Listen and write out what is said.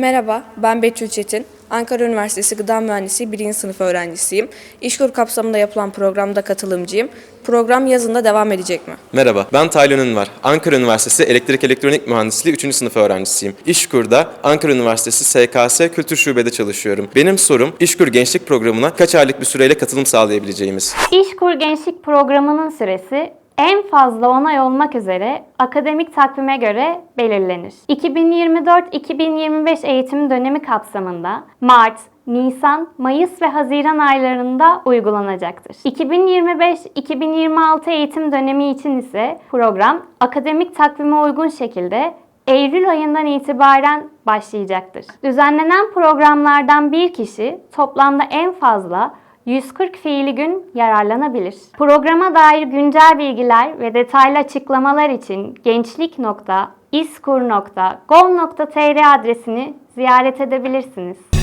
Merhaba, ben Betül Çetin. Ankara Üniversitesi Gıda Mühendisliği 1. sınıf öğrencisiyim. İşkur kapsamında yapılan programda katılımcıyım. Program yazında devam edecek mi? Merhaba, ben Taylan Ünvar. Ankara Üniversitesi Elektrik Elektronik Mühendisliği 3. sınıf öğrencisiyim. İşkur'da Ankara Üniversitesi SKS Kültür Şube'de çalışıyorum. Benim sorum İşkur Gençlik Programı'na kaç aylık bir süreyle katılım sağlayabileceğimiz? İşkur Gençlik Programı'nın süresi en fazla onay olmak üzere akademik takvime göre belirlenir. 2024-2025 eğitim dönemi kapsamında Mart, Nisan, Mayıs ve Haziran aylarında uygulanacaktır. 2025-2026 eğitim dönemi için ise program akademik takvime uygun şekilde Eylül ayından itibaren başlayacaktır. Düzenlenen programlardan bir kişi toplamda en fazla 140 fiili gün yararlanabilir. Programa dair güncel bilgiler ve detaylı açıklamalar için gençlik.iskur.gov.tr adresini ziyaret edebilirsiniz.